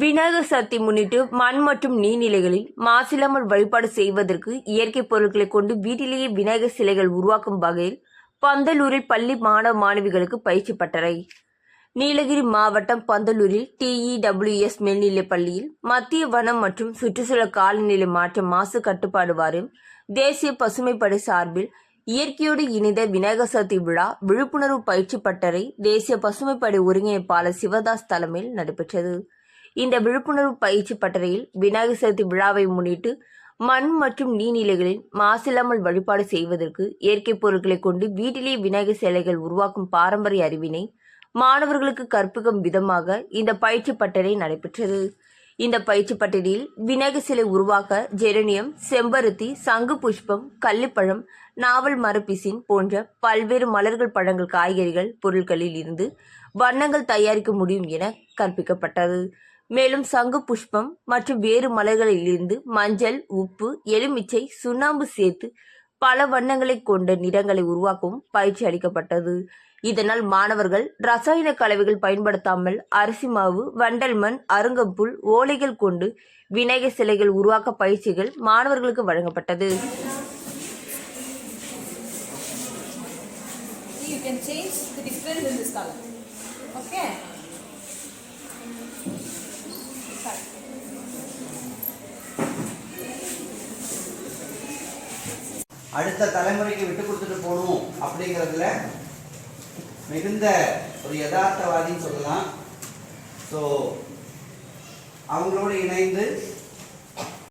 சதுர்த்தி முன்னிட்டு மண் மற்றும் நீர்நிலைகளில் மாசில்லாமல் வழிபாடு செய்வதற்கு இயற்கை பொருட்களை கொண்டு வீட்டிலேயே விநாயகர் சிலைகள் உருவாக்கும் வகையில் பந்தலூரில் பள்ளி மாணவ மாணவிகளுக்கு பயிற்சி பட்டறை. நீலகிரி மாவட்டம் பந்தலூரில் டிஇடபிள்யூஎஸ் மேல்நிலைப் பள்ளியில் மத்திய வனம் மற்றும் சுற்றுச்சூழல் காலநிலை மாற்ற மாசு கட்டுப்பாடு வாரியம் தேசிய பசுமைப்படை சார்பில் இயற்கையோடு இணைந்த விநாயகர் சதுர்த்தி விழா விழிப்புணர்வு பயிற்சி பட்டறை தேசிய பசுமைப்படை ஒருங்கிணைப்பாளர் சிவதாஸ் தலைமையில் நடைபெற்றது. இந்த விழிப்புணர்வு பயிற்சி பட்டறையில் விநாயகர் சதுர்த்தி விழாவை முன்னிட்டு மண் மற்றும் நீர்நிலைகளில் மாசில்லாமல் வழிபாடு செய்வதற்கு இயற்கை பொருட்களை கொண்டு வீட்டிலேயே விநாயகர் சிலைகள் உருவாக்கும் பாரம்பரிய அறிவினை மாணவர்களுக்கு கற்பிக்கும் விதமாக இந்த பயிற்சி பட்டறை நடைபெற்றது. இந்த பயிற்சி பட்டறையில் விநாயகர் சிலை உருவாக்க ஜெரனியம் செம்பருத்தி சங்கு புஷ்பம் கள்ளிப்பழம் நாவல் மரப்பிசின் போன்ற பல்வேறு மலர்கள் பழங்கள் காய்கறிகள் பொருட்களில் இருந்து வண்ணங்கள் தயாரிக்க முடியும் என கற்பிக்கப்பட்டது. மேலும் சங்கு புஷ்பம் மற்றும் வேறு மலைகளிலிருந்து மஞ்சள் உப்பு எலுமிச்சை சுண்ணாம்பு சேர்த்து பல வண்ணங்களை கொண்ட நிறங்களை உருவாக்கவும் பயிற்சி அளிக்கப்பட்டது இதனால் மாணவர்கள் ரசாயன கலவைகள் பயன்படுத்தாமல் அரிசி மாவு வண்டல் மண் அருங்கம்புல் ஓலைகள் கொண்டு விநாயகர் சிலைகள் உருவாக்க பயிற்சிகள் மாணவர்களுக்கு வழங்கப்பட்டது you can change the difference in this color. Okay? அடுத்த தலைமுறைக்கு விட்டு கொடுத்துட்டு போகணும் அப்படிங்கிறதுல மிகுந்த ஒரு யதார்த்தவாதின்னு சொல்லலாம். ஸோ அவங்களோடு இணைந்து